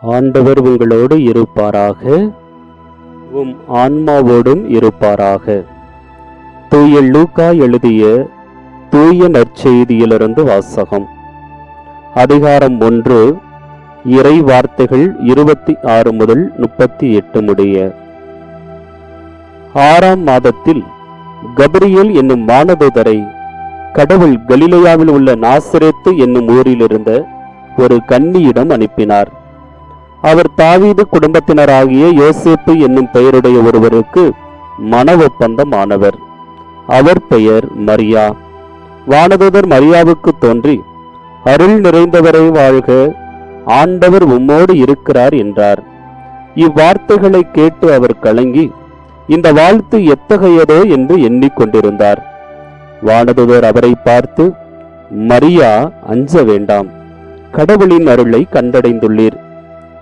ஆண்டவர் உங்களோடு இருப்பாராக. உம் ஆன்மாவோடும் இருப்பாராக. தூய லூக்கா எழுதிய தூய நற்செய்தியிலிருந்து வாசகம். அதிகாரம் ஒன்று இறை வார்த்தைகள் இருபத்தி ஆறு முதல் முப்பத்தி எட்டு முடிய. ஆறாம் மாதத்தில் கபரியல் என்னும் மானதூதரை கடவுள் கலிலேயாவில் உள்ள நாசரேத்து என்னும் ஊரிலிருந்த ஒரு கன்னியிடம் அனுப்பினார். அவர் தாவீது குடும்பத்தினராகிய யோசேப்பு என்னும் பெயருடைய ஒருவருக்கு மன ஒப்பந்தம் ஆனவர் அவர் பெயர் மரியா. வானதூதர் மரியாவுக்கு தோன்றி அருள் நிறைந்தவரை வாழ்க ஆண்டவர் உம்மோடு இருக்கிறார் என்றார். இவ்வார்த்தைகளை கேட்டு அவர் கலங்கி இந்த வாழ்த்து எத்தகையதோ என்று எண்ணிக்கொண்டிருந்தார் வானதுவர் அவரை பார்த்து மரியா அஞ்ச வேண்டாம். கடவுளின் அருளை கண்டடைந்துள்ளீர்.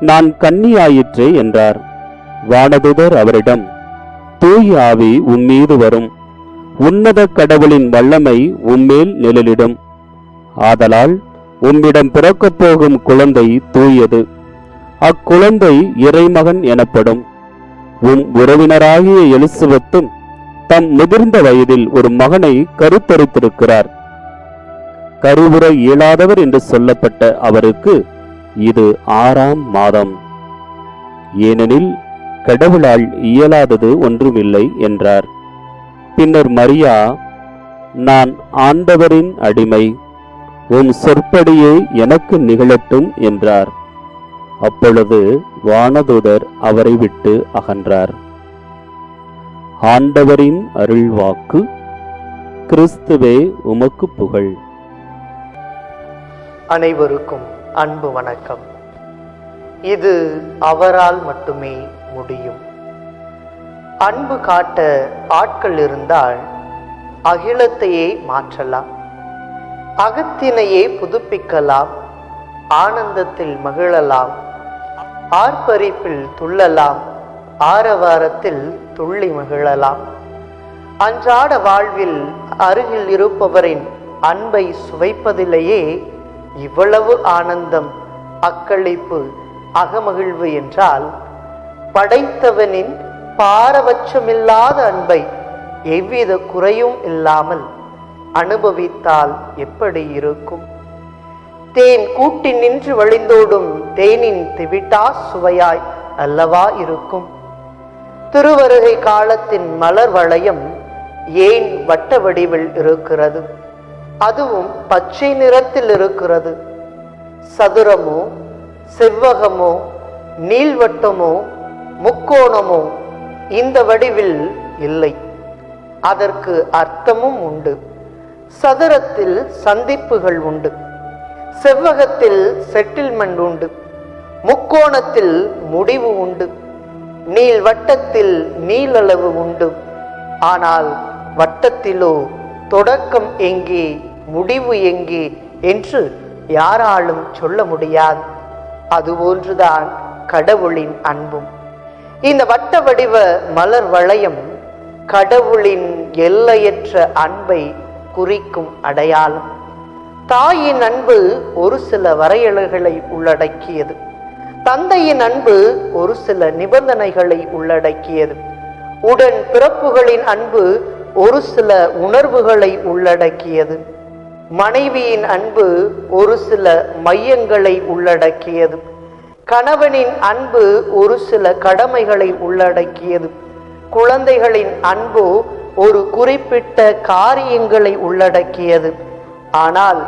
நான் கன்னியாயிற்றே என்றார். வானதூதர் அவரிடம் தூய் ஆவி உம்மீது வரும். உன்னத கடவுளின் வல்லமை உம்மேல் நிழலிடும். ஆதலால் உம்மிடம் பிறக்கப் போகும் குழந்தை தூயது. அக்குழந்தை இறைமகன் எனப்படும். உம் உறவினராகிய எலிசபெத்தும் தம் முதிர்ந்த வயதில் ஒரு மகனை கருத்தரித்திருக்கிறார். கருவுற இயலாதவர் என்று சொல்லப்பட்ட அவருக்கு இது ஆறாம் மாதம். ஏனெனில் கடவுளால் இயலாதது ஒன்றுமில்லை என்றார். பின்னர் மரியா நான் ஆண்டவரின் அடிமை உன் சொற்படியே எனக்கு நிகழட்டும் என்றார். அப்பொழுது வானதூதர் அவரை விட்டு அகன்றார். ஆண்டவரின் அருள்வாக்கு கிறிஸ்துவே உமக்கு புகழ். அனைவருக்கும் அன்பு வணக்கம். இது அவரால் மட்டுமே முடியும். அன்பு காட்ட ஆட்கள் இருந்தால் அகிலத்தையே மாற்றலாம். அகத்தினையே புதுப்பிக்கலாம். ஆனந்தத்தில் மகிழலாம். ஆர்ப்பரிப்பில் துள்ளலாம். ஆரவாரத்தில் துள்ளி மகிழலாம். அன்றாட வாழ்வில் அருகில் இருப்பவரின் அன்பை சுவைப்பதிலேயே இவ்வளவு ஆனந்தம் அக்களிப்பு அகமகிழ்வு என்றால் படைத்தவனின் பாரபட்சமில்லாத அன்பை எவ்வித குறையும் இல்லாமல் அனுபவித்தால் எப்படி இருக்கும்? தேன் கூட்டி நின்று வழிந்தோடும் தேனின் திவிட்டா சுவையாய் அல்லவா இருக்கும்? திருவருகை காலத்தின் மலர் வளையம் ஏன் வட்ட வடிவில் இருக்கிறது? அதுவும் பச்சை நிறத்தில் இருக்கிறது சதுரமோ செவ்வகமோ நீள்வட்டமோ முக்கோணமோ இந்த வடிவில் இல்லை. அதற்கு அர்த்தமும் உண்டு. சதுரத்தில் சந்திப்புகள் உண்டு. செவ்வகத்தில் செட்டில்மெண்ட் உண்டு. முக்கோணத்தில் முடிவு உண்டு. நீள் வட்டத்தில் நீளளவு உண்டு. ஆனால் வட்டத்திலோ தொடக்கம் எங்கே முடிவு எங்கே என்று யாராலும் சொல்ல முடியாது. அதுபோன்றுதான் கடவுளின் அன்பும். இந்த வட்ட வடிவ மலர் வளையம் கடவுளின் எல்லையற்ற அன்பை குறிக்கும் அடையாளம். தாயின் அன்பு ஒரு சில வரையறைகளை உள்ளடக்கியது. தந்தையின் அன்பு ஒரு சில நிபந்தனைகளை உள்ளடக்கியது. உடன் பிறப்புகளின் அன்பு ஒரு சில உணர்வுகளை உள்ளடக்கியது. மனைவியின் அன்பு ஒரு சில மையங்களை உள்ளடக்கியது. கணவனின் அன்பு ஒரு சில கடமைகளை உள்ளடக்கியது. குழந்தைகளின் அன்பு ஒரு குறிப்பிட்ட காரியங்களை உள்ளடக்கியது. ஆனால்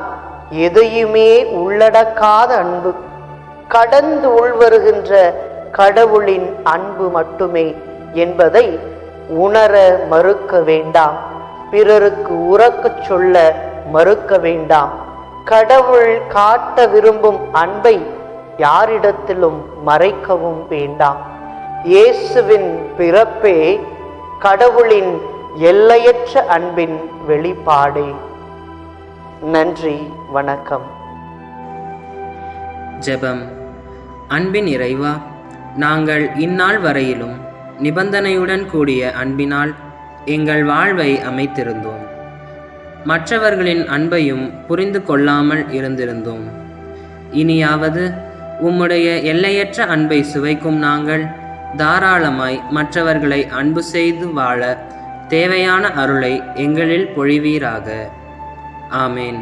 எதையுமே உள்ளடக்காத அன்பு. கடந்து உள்வருகின்ற கடவுளின் அன்பு மட்டுமே என்பதை உணர மறுக்க வேண்டாம். பிறருக்கு உறக்கச் சொல்ல மறுக்க வேண்டாம். கடவுள் காட்ட விரும்பும் அன்பை யாரிடத்திலும் மறைக்கவும் வேண்டாம். இயேசுவின் பிறப்பே கடவுளின் எல்லையற்ற அன்பின் வெளிப்பாடே. நன்றி வணக்கம். ஜெபம். அன்பின் இறைவா நாங்கள் இந்நாள் வரையிலும் நிபந்தனையுடன் கூடிய அன்பினால் எங்கள் வாழ்வை அமைத்திருந்தோம். மற்றவர்களின் அன்பையும் புரிந்து கொள்ளாமல் இருந்திருந்தோம். இனியாவது உம்முடைய எல்லையற்ற அன்பை சுவைக்கும் நாங்கள் தாராளமாய் மற்றவர்களை அன்பு செய்து வாழ தேவையான அருளை எங்களில் பொழிவீராக. ஆமேன்.